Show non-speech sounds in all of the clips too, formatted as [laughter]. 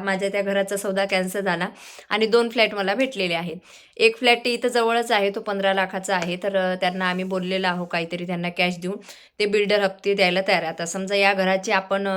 माझ्या त्या घराचा सौदा कॅन्सल झाला आणि दोन फ्लॅट मला भेटलेले आहेत. एक फ्लॅट इथं जवळच आहे तो पंधरा लाखाचा आहे. तर त्यांना आम्ही बोललेलो आहो काहीतरी त्यांना कॅश देऊन. ते बिल्डर हप्ते द्यायला तयार आहे आता समजा या घराचे आपण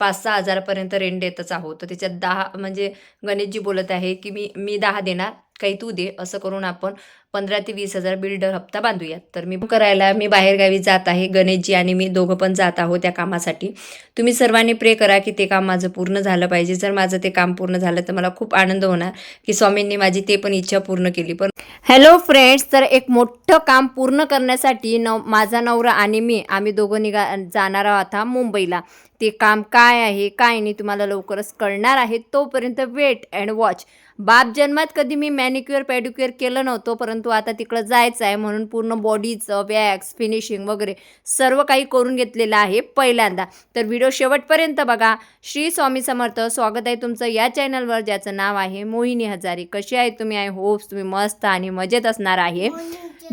पाच सहा हजारापर्यंत रेंट देतच आहोत. तर त्याच्यात दहा म्हणजे गणेशजी बोलत आहे की मी मी दहा देणार काही तू दे असं करून आपण पंधरा ते वीस हजार बिल्डर हप्ता बांधूयात. तर मी करायला मी बाहेरगावी जात आहे गणेशजी आणि मी दोघं पण जात आहोत त्या कामासाठी. तुम्ही सर्वांनी प्रे करा की ते काम माझं पूर्ण झालं पाहिजे. जर माझं ते काम पूर्ण झालं तर मला खूप आनंद होणार की स्वामींनी माझी ते पण इच्छा पूर्ण केली. पण हॅलो फ्रेंड्स तर एक मोठं काम पूर्ण करण्यासाठी नव माझा नवरा आणि मी आम्ही दोघं निघा जाणार आहोत आता मुंबईला. ते काम काय आहे काय नाही तुम्हाला लवकरच कळणार आहे. तोपर्यंत वेट अँड वॉच बाप जन्मात कधी मी मॅनिक्युअर पॅडिक्युअर केलं नव्हतं परंतु आता तिकडं जायचं आहे म्हणून पूर्ण बॉडीचं वॅक्स फिनिशिंग वगैरे सर्व काही करून घेतलेलं आहे पहिल्यांदा. तर व्हिडिओ शेवटपर्यंत बघा. श्री स्वामी समर्थ स्वागत आहे तुमचं या चॅनलवर ज्याचं नाव आहे मोहिनी हजारी. कशी आहे तुम्ही? आय होप्स तुम्ही मस्त आणि मजेत असणार आहे.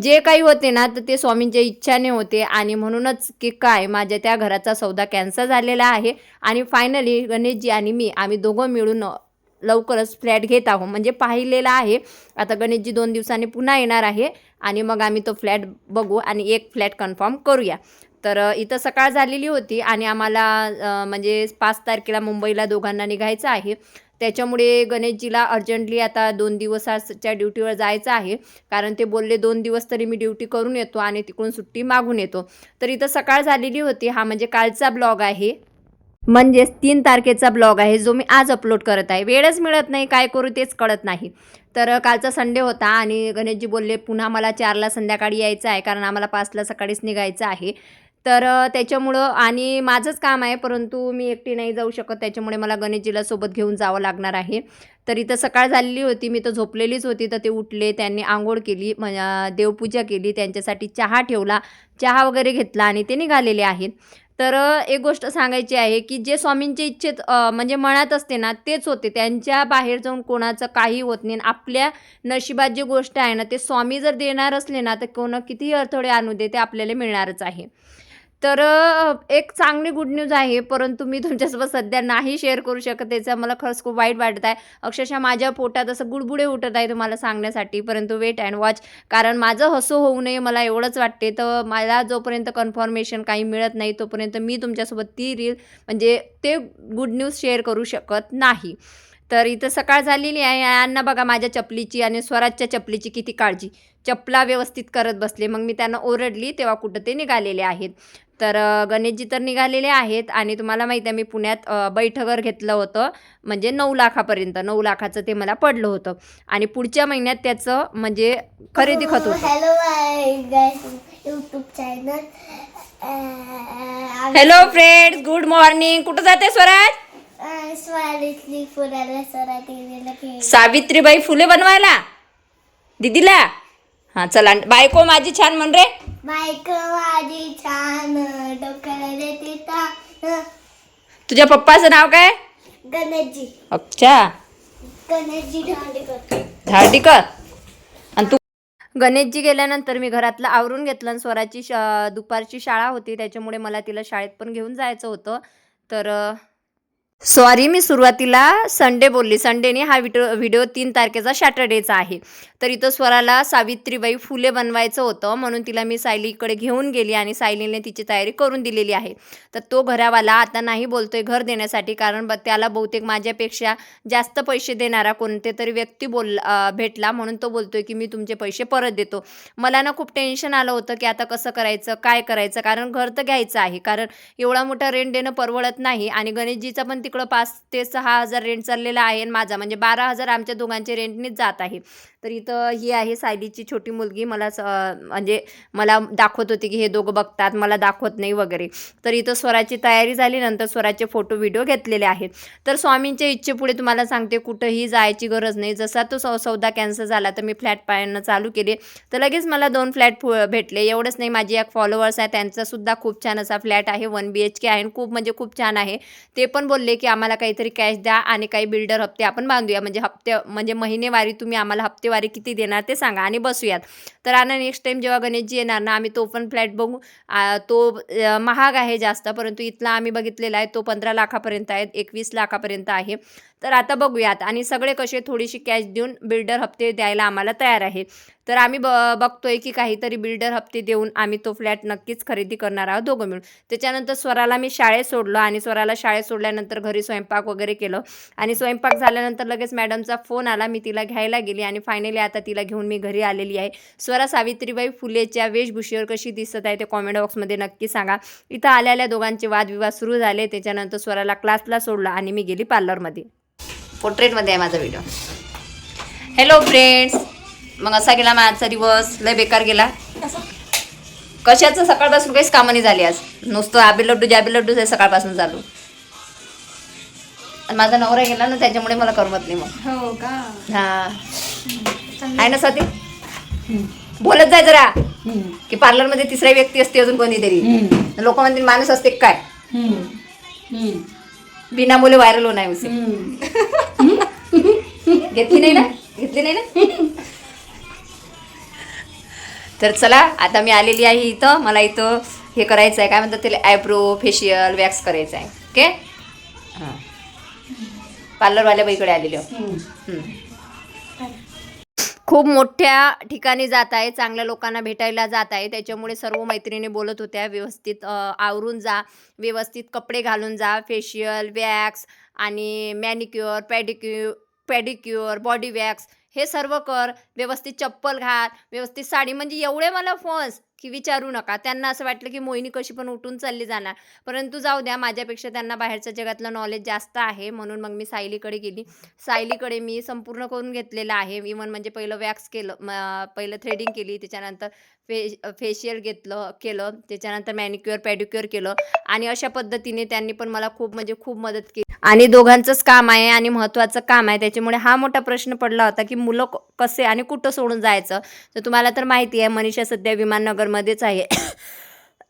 जे काही होते ना तर ते स्वामींच्या इच्छाने होते आणि म्हणूनच की काय माझ्या त्या घराचा सौदा कॅन्सल झालेला आहे. आणि फायनली गणेशजी आणि मी आम्ही दोघं मिळून लवकरच फ्लॅट घेत आहोत. म्हणजे पाहिलेला आहे. आता गणेशजी दोन दिवसांनी पुन्हा येणार आहे आणि मग आम्ही तो फ्लॅट बघू आणि एक फ्लॅट कन्फर्म करूया. तर इथं सकाळ झालेली होती आणि आम्हाला म्हणजे पाच तारखेला मुंबईला दोघांना निघायचं आहे. त्याच्यामुळे गणेशजीला अर्जंटली आता दोन दिवसाच्या ड्युटीवर जायचं आहे. कारण ते बोलले दोन दिवस तरी मी ड्युटी करून येतो आणि तिकडून सुट्टी मागून येतो. तर इथं सकाळ झालेली होती. हा म्हणजे कालचा ब्लॉग आहे. म्हणजेच तीन तारखेचा ब्लॉग आहे जो मी आज अपलोड करत आहे. वेळच मिळत नाही काय करू तेच कळत नाही. तर कालचा संडे होता आणि गणेशजी बोलले पुन्हा मला चारला संध्याकाळी यायचं आहे कारण आम्हाला पाचला सकाळीच निघायचं आहे. तर त्याच्यामुळं आणि माझंच काम आहे परंतु मी एकटी नाही जाऊ शकत त्याच्यामुळे मला गणेशजीला सोबत घेऊन जावं लागणार आहे. तर इथं सकाळ झालेली होती मी तर झोपलेलीच होती तर ते उठले त्यांनी आंघोळ केली म देवपूजा केली त्यांच्यासाठी चहा ठेवला चहा वगैरे घेतला आणि ते निघालेले आहेत. तर एक गोष्ट सांगायची आहे की जे स्वामींच्या इच्छेत म्हणजे मनात असते ना तेच होते. त्यांच्या बाहेर जाऊन कोणाचं काही होत नाही. आणि आपल्या नशिबात जी गोष्ट आहे ना ते स्वामी जर देणार असले ना तर कोण कितीही अडथळे आणू दे ते आपल्याला मिळणारच आहे. तर एक चांगली गुड न्यूज आहे परंतु मी तुमच्यासोबत सध्या नाही शेअर करू शकत त्याचा मला खरंच खूप वाईट वाटत आहे. अक्षरशः माझ्या पोटात असं गुडबुडे उठत आहे तुम्हाला सांगण्यासाठी परंतु वेट अँड वॉच कारण माझं हसू होऊ नये मला एवढंच वाटते. तर मला जोपर्यंत कन्फर्मेशन काही मिळत नाही तोपर्यंत मी तुमच्यासोबत ती रील म्हणजे ते गुड न्यूज शेअर करू शकत नाही. तर इथं सकाळ झालेली आहे. यांना बघा माझ्या चपलीची आणि स्वराजच्या चपलीची किती काळजी. चपला व्यवस्थित करत बसले. मग मी त्यांना ओरडली तेव्हा कुठं ते निघालेले आहेत. तर गणेशजी तर निघालेले आहेत आणि तुम्हाला माहिती आहे मी पुण्यात अ, बैठकर घेतलं होतं. म्हणजे नऊ लाखापर्यंत नऊ लाखाचं ते मला पडलं होतं. आणि पुढच्या महिन्यात त्याचं म्हणजे खरेदी खत होतं. हॅलो फ्रेंड्स गुड मॉर्निंग कुठं जाते स्वराज? स्वालीतली फुलाला सरा गेलेला खेळ. सावित्रीबाई फुले बनवायला? दीदीला? हां चला. बायको माझी छान म्हण रे. बायक माझी छान डोक्याला देते तुझ्या पप्पाचं नाव काय? गणेशजी. अच्छा. गणेशजी आणि तू? गणेशजी गेल्यानंतर मी घरातलं आवरून घेतलं आणि स्वराची शा दुपारची शाळा होती त्याच्यामुळे मला तिला शाळेत पण घेऊन जायचं होतं. तर सॉरी मी सुरुवातीला संडे बोलली. संडेने हा व्हिडिओ व्हिडिओ तीन तारखेचा सॅटर्डेचा आहे. तर इथं स्वराला सावित्रीबाई फुले बनवायचं होतं म्हणून तिला मी सायलीकडे घेऊन गेली आणि सायलीने तिची तयारी करून दिलेली आहे. तर तो घरावाला आता नाही बोलतोय घर देण्यासाठी कारण ब त्याला बहुतेक माझ्यापेक्षा जास्त पैसे देणारा कोणते तरी व्यक्ती बोल भेटला म्हणून तो बोलतोय की मी तुमचे पैसे परत देतो. मला ना खूप टेन्शन आलं होतं की आता कसं करायचं काय करायचं कारण घर तर घ्यायचं आहे. कारण एवढा मोठा रेंट देणं परवडत नाही आणि गणेशजीचा पण तिकडं पाच ते सहा हजार रेंट चाललेला आहे आणि माझा. म्हणजे बारा हजार आमच्या दोघांचे रेंटनीच जात आहे. तर इथं ही आहे सायलीची छोटी मुलगी. मला स- म्हणजे मला दाखवत होती की हे दोघं बघतात. मला दाखवत नाही वगैरे. तर इथं स्वराची तयारी झाली. नंतर स्वराचे फोटो व्हिडिओ घेतलेले आहेत. तर स्वामींच्या इच्छेपुढे तुम्हाला सांगते कुठंही जायची गरज नाही. जसा तो सौ सौदा कॅन्सल झाला तर मी फ्लॅट पाहणं चालू केले. तर लगेच मला दोन फ्लॅट फु भेटले. एवढंच नाही माझी एक फॉलोअर्स आहे. त्यांचासुद्धा खूप छान असा फ्लॅट आहे. वन बी एच के आहे आणि खूप म्हणजे खूप छान आहे. ते पण बोलले की की आम्हाला काहीतरी कॅश द्या आणि काही बिल्डर हप्ते आपण बांधूया. म्हणजे हप्ते म्हणजे महिनेवारी तुम्ही आम्हाला हप्तेवारी किती देणार ते सांगा आणि बसूयात. तर आणि नेक्स्ट टाईम जेव्हा गणेशजी येणार ना आम्ही तो पण फ्लॅट बघू. तो महाग आहे जास्त परंतु इथला आम्ही बघितलेला आहे तो पंधरा लाखापर्यंत आहे एकवीस लाखापर्यंत आहे. तर आता बघूयात. आणि सगळे कसे थोडीशी कॅश देऊन बिल्डर हप्ते द्यायला आम्हाला तयार आहे. तर आम्ही ब बघतोय की काहीतरी बिल्डर हप्ते देऊन आम्ही तो फ्लॅट नक्कीच खरेदी करणार आहोत दोघं मिळून. त्याच्यानंतर स्वराला मी शाळेत सोडलं आणि स्वराला शाळेत सोडल्यानंतर घरी स्वयंपाक वगैरे केलं. आणि स्वयंपाक झाल्यानंतर लगेच मॅडमचा फोन आला. मी तिला घ्यायला गेली आणि फायनली आता तिला घेऊन मी घरी आलेली आहे. स्वरा सावित्रीबाई फुलेच्या वेशभूषेवर कशी दिसत आहे ते कॉमेंट बॉक्समध्ये नक्की सांगा. इथं आलेल्या दोघांचे वादविवाद सुरू झाले. त्याच्यानंतर स्वराला क्लासला सोडलं आणि मी गेली पार्लरमध्ये पोर्ट्रेटमध्ये आहे माझा व्हिडिओ हॅलो फ्रेंड्स मग असा गेला माझा दिवस. लय बेकार गेला. कशाचं? सकाळपासून काहीच कामं नाही झाली आज. नुसतं आबे लड्डू जाबे लड्डूच आहे सकाळपासून चालू. माझा नवरा गेला ना त्याच्यामुळे मला करमत नाही मग. हो का? हा. आहे ना स्वाती? बोलत जाय जरा. की पार्लरमध्ये तिसरा व्यक्ती असते अजून कोणीतरी. लोक म्हणतील माणूस असते काय? बिना बोले व्हायरल होणार उसे. घेतली नाही ना? घेतली नाही ना? तर चला आता मी आलेली आहे इथं. मला इथं हे करायचं आहे. काय म्हणतात त्याला? आयब्रो फेशियल वॅक्स करायचं आहे. ओके हां. पार्लरवाल्या बाईकडे आलेली. खूप मोठ्या ठिकाणी जात आहे चांगल्या लोकांना भेटायला जात आहे. त्याच्यामुळे सर्व मैत्रिणी बोलत होत्या व्यवस्थित आवरून जा व्यवस्थित कपडे घालून जा फेशियल वॅक्स आणि मॅनिक्युअर पॅडिक्यू पॅडिक्युअर बॉडी वॅक्स हे सर्व कर व्यवस्थित चप्पल घाल व्यवस्थित साडी. म्हणजे एवढे मला फोन्स की विचारू नका. त्यांना असं वाटलं की मोहिनी कशी पण उठून चालली जाणार. परंतु जाऊ द्या माझ्यापेक्षा त्यांना बाहेरच्या जगातलं नॉलेज जास्त आहे. म्हणून मग मी सायलीकडे गेली. सायलीकडे मी संपूर्ण करून घेतलेलं आहे. इवन म्हणजे पहिलं वॅक्स केलं पहिलं थ्रेडिंग केली. त्याच्यानंतर फे फेशियल घेतलं केलं. त्याच्यानंतर मॅनिक्युअर पॅडिक्युअर केलं. आणि अशा पद्धतीने त्यांनी पण मला खूप म्हणजे खूप मदत केली. आणि दोघांचंच काम आहे आणि महत्त्वाचं काम आहे. त्याच्यामुळे हा मोठा प्रश्न पडला होता की मुलं कसे आणि कुठं सोडून जायचं? तर तुम्हाला तर माहिती आहे मनीषा सध्या विमाननगरमध्येच आहे.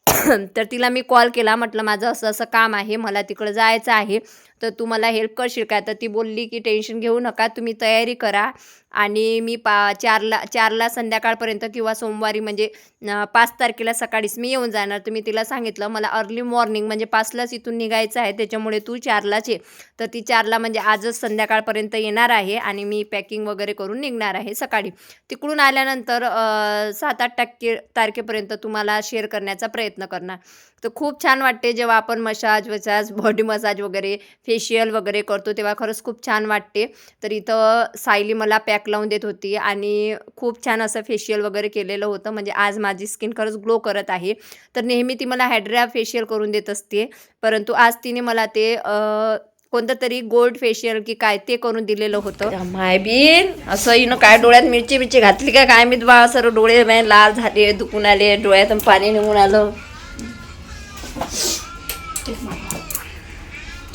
[coughs] तर तिला मी कॉल केला. म्हटलं माझं असं असं काम आहे. मला तिकडं जायचं आहे. तर तू मला हेल्प करशील का? तर ती बोलली की टेन्शन घेऊ नका तुम्ही तयारी करा. आणि मी पा चारला चारला संध्याकाळपर्यंत किंवा सोमवारी म्हणजे पाच तारखेला सकाळीच मी येऊन जाणार. तुम्ही तिला सांगितलं मला अर्ली मॉर्निंग म्हणजे पाचलाच इथून निघायचं आहे त्याच्यामुळे तू चारलाच ये. तर ती चारला म्हणजे आजच संध्याकाळपर्यंत येणार आहे आणि मी पॅकिंग वगैरे करून निघणार आहे सकाळी. तिकडून आल्यानंतर सात आठ टक्के तारखेपर्यंत तुम्हाला शेअर करण्याचा प्रयत्न करणार. तर खूप छान वाटते जेव्हा आपण मसाज वसाज बॉडी मसाज वगैरे फेशियल वगैरे करतो तेव्हा खरंच खूप छान वाटते. तर इथं सायली मला पॅक लावून देत होती आणि खूप छान असं फेशियल वगैरे केलेलं होतं. म्हणजे आज माझी स्किन खरंच ग्लो करत आहे. तर नेहमी ती मला हायड्रा फेशियल करून देत असते. परंतु आज तिने मला ते कोणतं तरी गोल्ड फेशियल की काय ते करून दिलेलं होतं. माय बीन असं हिनं काय डोळ्यात मिरची मिरची घातली का? काय मी बा सर्व डोळे लाल झाले दुखून आले डोळ्यातून पाणी निघून आलं.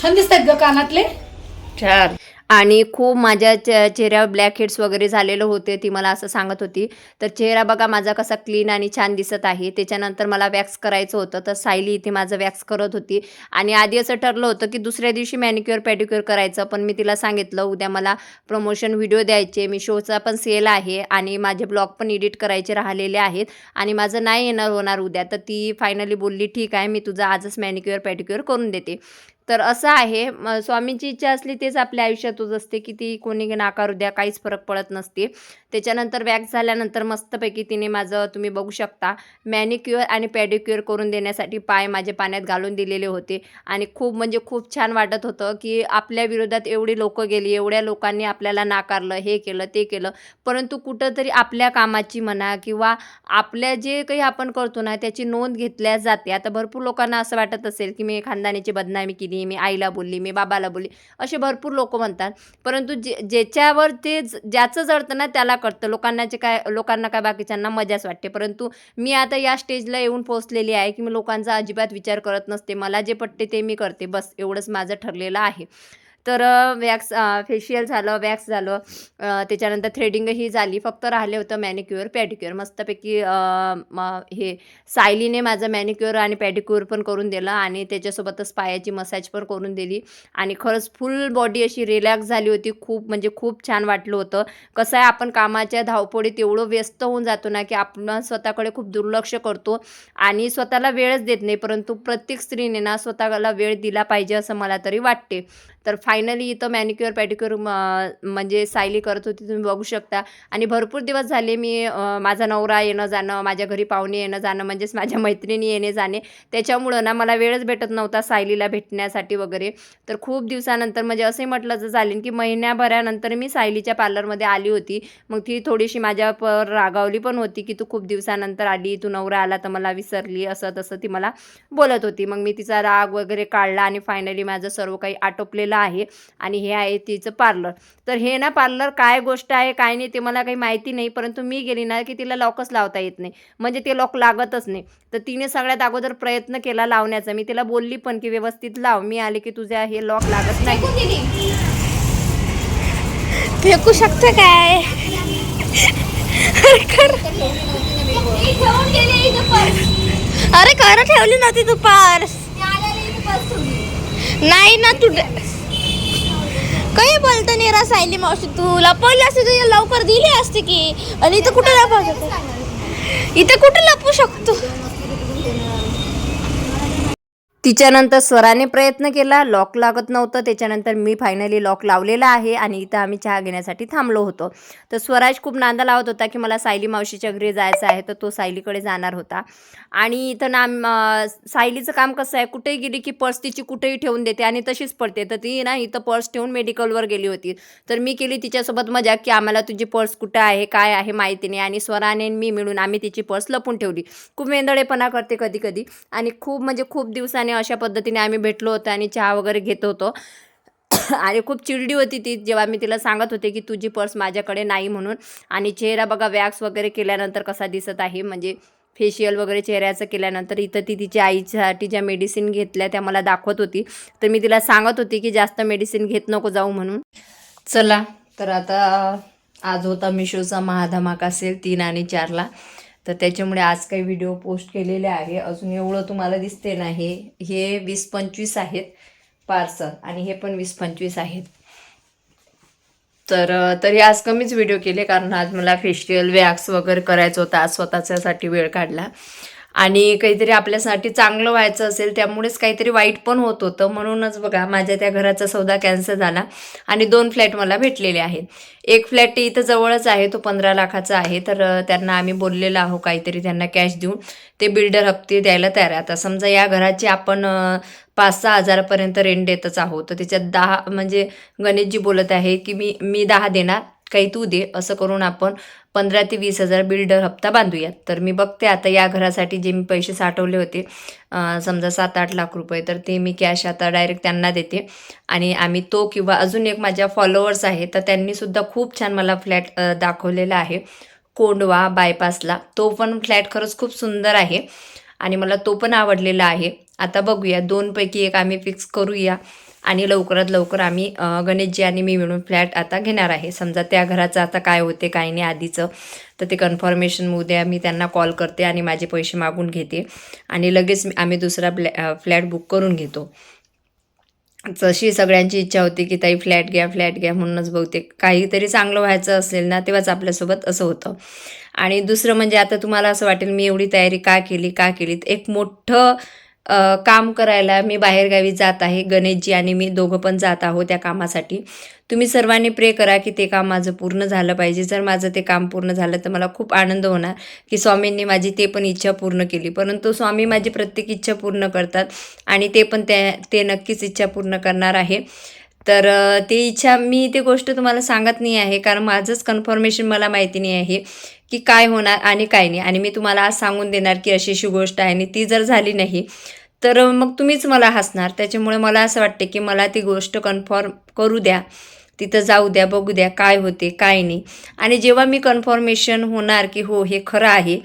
छान दिसतात ग कानातले. छान. आणि खूप माझ्या चे चेहऱ्यावर ब्लॅक हेड्स वगैरे झालेलं होते ती मला असं सांगत होती. तर चेहरा बघा माझा कसा क्लीन आणि छान दिसत आहे. त्याच्यानंतर मला वॅक्स करायचं होतं तर सायली इथे माझं वॅक्स करत होती. आणि आधी असं ठरलं होतं की दुसऱ्या दिवशी मॅनिक्युअर पॅडिक्युअर करायचं पण मी तिला सांगितलं उद्या मला प्रमोशन व्हिडिओ द्यायचे मी शोचा पण सेल आहे आणि माझे ब्लॉग पण एडिट करायचे राहिलेले आहेत आणि माझं नाही येणार होणार उद्या. तर ती फायनली बोलली ठीक आहे मी तुझं आजच मॅनिक्युअर पॅडिक्युअर करून देते. तर असं आहे म- स्वामींची इच्छा असली तेच आपल्या आयुष्यात होत असते की ती कोणी नाकारू द्या काहीच फरक पडत नसते. त्याच्यानंतर वॅक्स झाल्यानंतर मस्तपैकी तिने माझं तुम्ही बघू शकता मॅनिक्युअर आणि पॅडिक्युअर करून देण्यासाठी पाय माझे पाण्यात घालून दिलेले होते. आणि खूप म्हणजे खूप छान वाटत होतं की आपल्या विरोधात एवढी लोकं गेली एवढ्या लोकांनी आपल्याला नाकारलं हे केलं ते केलं. परंतु कुठंतरी आपल्या कामाची म्हणा किंवा आपल्या जे काही आपण करतो ना त्याची नोंद घेतल्या जाते. आता भरपूर लोकांना असं वाटत असेल की मी खानदानीची बदनामी केली मी आईला बोलली मी बाबाला बोलली असे भरपूर लोक म्हणतात. परंतु जे ज्याच्यावर ते ज्याचं जळतं ना त्याला कळतं. लोकांना जे काय लोकांना काय बाकीच्यांना मजाच वाटते. परंतु मी आता या स्टेजला येऊन पोहोचलेली आहे की मी लोकांचा अजिबात विचार करत नसते. मला जे पटते ते मी करते. बस एवढंच माझं ठरलेलं आहे. तर वॅक्स फेशियल झालं वॅक्स झालं त्याच्यानंतर थ्रेडिंगही झाली. फक्त राहिले होतं मॅनिक्युअर पॅडिक्युअर. मस्तपैकी हे सायलीने माझं मॅनिक्युअर आणि पॅडिक्युअर पण करून दिलं आणि त्याच्यासोबतच पायाची मसाज पण करून दिली. आणि खरंच फुल बॉडी अशी रिलॅक्स झाली होती. खूप म्हणजे खूप छान वाटलं होतं. कसं आहे आपण कामाच्या धावपळीत एवढं व्यस्त होऊन जातो ना की आपण स्वतःकडे खूप दुर्लक्ष करतो आणि स्वतःला वेळच देत नाही. परंतु प्रत्येक स्त्रीने ना स्वतःला वेळ दिला पाहिजे असं मला तरी वाटते. तर फायनली इथं मॅनिक्युअर पॅडिक्युअर म्हणजे सायली करत होती तुम्ही बघू शकता. आणि भरपूर दिवस झाले मी माझा नवरा येणं जाणं माझ्या घरी पाहुणे येणं जाणं म्हणजेच माझ्या [laughs] मैत्रिणी येणे जाणे त्याच्यामुळं ना मला वेळच भेटत नव्हता सायलीला भेटण्यासाठी वगैरे. तर खूप दिवसानंतर म्हणजे असे म्हटलं जर झाले की महिन्याभरानंतर मी सायलीच्या पार्लरमध्ये आली होती. मग ती थोडीशी माझ्यावर रागावली पण होती की तू खूप दिवसानंतर आली तू नवरा आला तर मला विसरली असं तसं ती मला बोलत होती. मग मी तिचा राग वगैरे काढला आणि फायनली माझं सर्व काही आटोपलेलं आहे आणि हे आहे तिचं पार्लर तर हे ना पार्लर काय गोष्ट आहे काय नाही ते मला काही माहिती नाही परंतु मी गेली ना की तिला लॉकच लावता येत नाही. म्हणजे ते लॉक लागतच नाही. तर तिने सगळ्यात अगोदर प्रयत्न केला लावण्याचा. मी तिला बोलली पण की व्यवस्थित लाव. मी आले की तुझ्या हे लॉक लागत नाही. फेकू शकतो काय? अरे खरं ठेवली नव्हती तू पर्स नाही ना तू काय बोलतो निरा सायली मावशी तू लपवली असते तुझ्या लवकर दिली असते की. आणि इथं कुठं लपवतो इथं कुठं लपू शकतो? तिच्यानंतर स्वराने प्रयत्न केला. लॉक लागत नव्हतं. त्याच्यानंतर मी फायनली लॉक लावलेला आहे आणि इथं आम्ही चहा घेण्यासाठी थांबलो होतो. तर स्वराज खूप नांदा लावत होता की मला सायली मावशीच्या घरी जायचं आहे. तर तो सायलीकडे जाणार होता. आणि इथं ना सायलीचं काम कसं आहे? कुठेही गेली की पर्स तिची कुठेही ठेवून देते आणि तशीच पडते. तर ती ना इथं पर्स ठेवून मेडिकलवर गेली होती. तर मी केली तिच्यासोबत मजा की आम्हाला तुझी पर्स कुठं आहे? काय आहे? माहिती नाही. आणि स्वराने मी मिळून आम्ही तिची पर्स लपून ठेवली. खूप वेंदळेपणा करते कधी कधी. आणि खूप म्हणजे खूप दिवसाने अशा पद्धतीने आम्ही भेटलो होतो आणि चहा वगैरे घेत होतो. आणि खूप चिडली होती ती जेव्हा मी तिला सांगत होते की तुझी पर्स माझ्याकडे नाही म्हणून. आणि चेहरा बघा वॅक्स वगैरे केल्यानंतर कसा दिसत आहे. म्हणजे फेशियल वगैरे चेहऱ्याचं केल्यानंतर इथं ती तिच्या आईसाठी ज्या मेडिसिन घेतल्या त्या मला दाखवत होती. तर मी तिला सांगत होती की जास्त मेडिसिन घेत नको जाऊ म्हणून. चला तर आता आज होता मिशोचा महाधमाका सेल तीन आणि चारला. तर त्याच्यामुळे आज काही व्हिडिओ पोस्ट केलेले आहे. अजून एवढं तुम्हाला दिसते नाही. हे वीस पंचवीस आहेत पार्सल आणि हे पण वीस पंचवीस आहेत. तर तरी आज कमीच व्हिडिओ केले कारण आज मला फेशियल वॅक्स वगैरे करायचं होतं. आज स्वतःच्यासाठी वेळ काढला. आणि काहीतरी आपल्यासाठी चांगलं व्हायचं असेल त्यामुळेच काहीतरी वाईट पण होत होतं. म्हणूनच बघा माझ्या त्या घराचा सौदा कॅन्सल झाला आणि दोन फ्लॅट मला भेटलेले आहेत. एक फ्लॅट इथं जवळच आहे तो पंधरा लाखाचा आहे. तर त्यांना आम्ही बोललेलो आहो काहीतरी त्यांना कॅश देऊन. ते बिल्डर हप्ते द्यायला तयार आहे आता समजा या घराचे आपण पाच सहा हजारापर्यंत रेंट देतच आहोत. तर त्याच्यात दहा म्हणजे गणेशजी बोलत आहे की मी मी दहा देणार काही तू दे असं करून आपण पंधरा ते वीस हजार बिल्डर हप्ता बांधूयात. तर मी बघते आता या घरासाठी जे मी पैसे साठवले होते समजा सात आठ लाख रुपये तर ते मी कॅश आता डायरेक्ट त्यांना देते. आणि आम्ही तो किंवा अजून एक माझ्या फॉलोअर्स आहे तर त्यांनीसुद्धा खूप छान मला फ्लॅट दाखवलेला आहे. कोंडवा बायपासला तो पण फ्लॅट खरंच खूप सुंदर आहे. आणि मला तो पण आवडलेला आहे. आता बघूया. दोनपैकी एक आम्ही फिक्स करूया. आणि लवकरात लवकर आम्ही गणेशजी आणि मी मिळून फ्लॅट आता घेणार आहे. समजा त्या घराचं आता काय होते काय नाही आधीचं तर ते कन्फर्मेशन उद्या मी त्यांना कॉल करते आणि माझे पैसे मागून घेते. आणि लगेच आम्ही दुसरा फ्लॅ फ्लॅट बुक करून घेतो. जशी सगळ्यांची इच्छा होती की ताई फ्लॅट घ्या फ्लॅट घ्या म्हणूनच बहुतेक काहीतरी चांगलं व्हायचं असेल ना तेव्हाच आपल्यासोबत असं होतं. आणि दुसरं म्हणजे आता तुम्हाला असं वाटेल मी एवढी तयारी का केली का केली तर एक मोठं काम करायला मी बाहेरगावी जात आहे गणेशजी आणि मी दोघं पण जात आहोत त्या कामासाठी. तुम्ही सर्वांनी प्रे करा की ते काम माझं पूर्ण झालं पाहिजे. जर माझं ते काम पूर्ण झालं तर मला खूप आनंद होणार की स्वामींनी माझी ते पण इच्छा पूर्ण केली. परंतु स्वामी माझी प्रत्येक इच्छा पूर्ण करतात आणि ते पण त्या ते नक्कीच इच्छा पूर्ण करणार आहे. तर ती ते इच्छा मी ती गोष्ट तुम्हाला सांगत नाही आहे कारण माझंच कन्फर्मेशन मला माहिती नाही आहे की काय होणार आणि काय नाही. आणि मी तुम्हाला आज सांगून देणार की अशी अशी गोष्ट आहे आणि ती जर झाली नाही तर मग तुम्हीच मला हसणार. त्याच्यामुळे मला असं वाटते की मला ती गोष्ट कन्फर्म करू द्या. तिथं जाऊ द्या बघू द्या काय होते काय नाही. आणि जेव्हा मी कन्फर्मेशन होणार की हो हे खरं आहे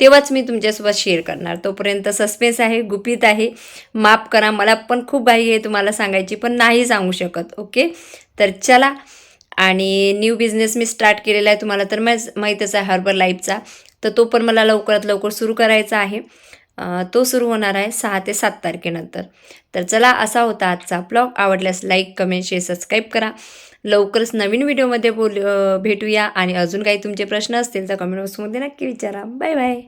तेव्हाच मी तुमच्यासोबत शेअर करणार. तोपर्यंत सस्पेन्स आहे गुपित आहे. माफ करा मला पण खूप घाई आहे तुम्हाला सांगायची पण नाही सांगू शकत ओके तर चला आणि न्यू बिझनेस मी स्टार्ट केलेला आहे तुम्हाला तर माहीतच आहे हर्बल लाईफचा तर तो पण मला लवकरात लवकर सुरू करायचा आहे. तो सुरू होणार आहे सहा ते सात तारखेनंतर. तर चला असा होता आजचा ब्लॉग आवडल्यास लाईक कमेंट शेअर सबस्क्राईब करा. लवकरच नवीन व्हिडिओमध्ये बोल भेटूया. आणि अजून काही तुमचे प्रश्न असतील तर कमेंट बॉक्समध्ये नक्की विचारा. Bye bye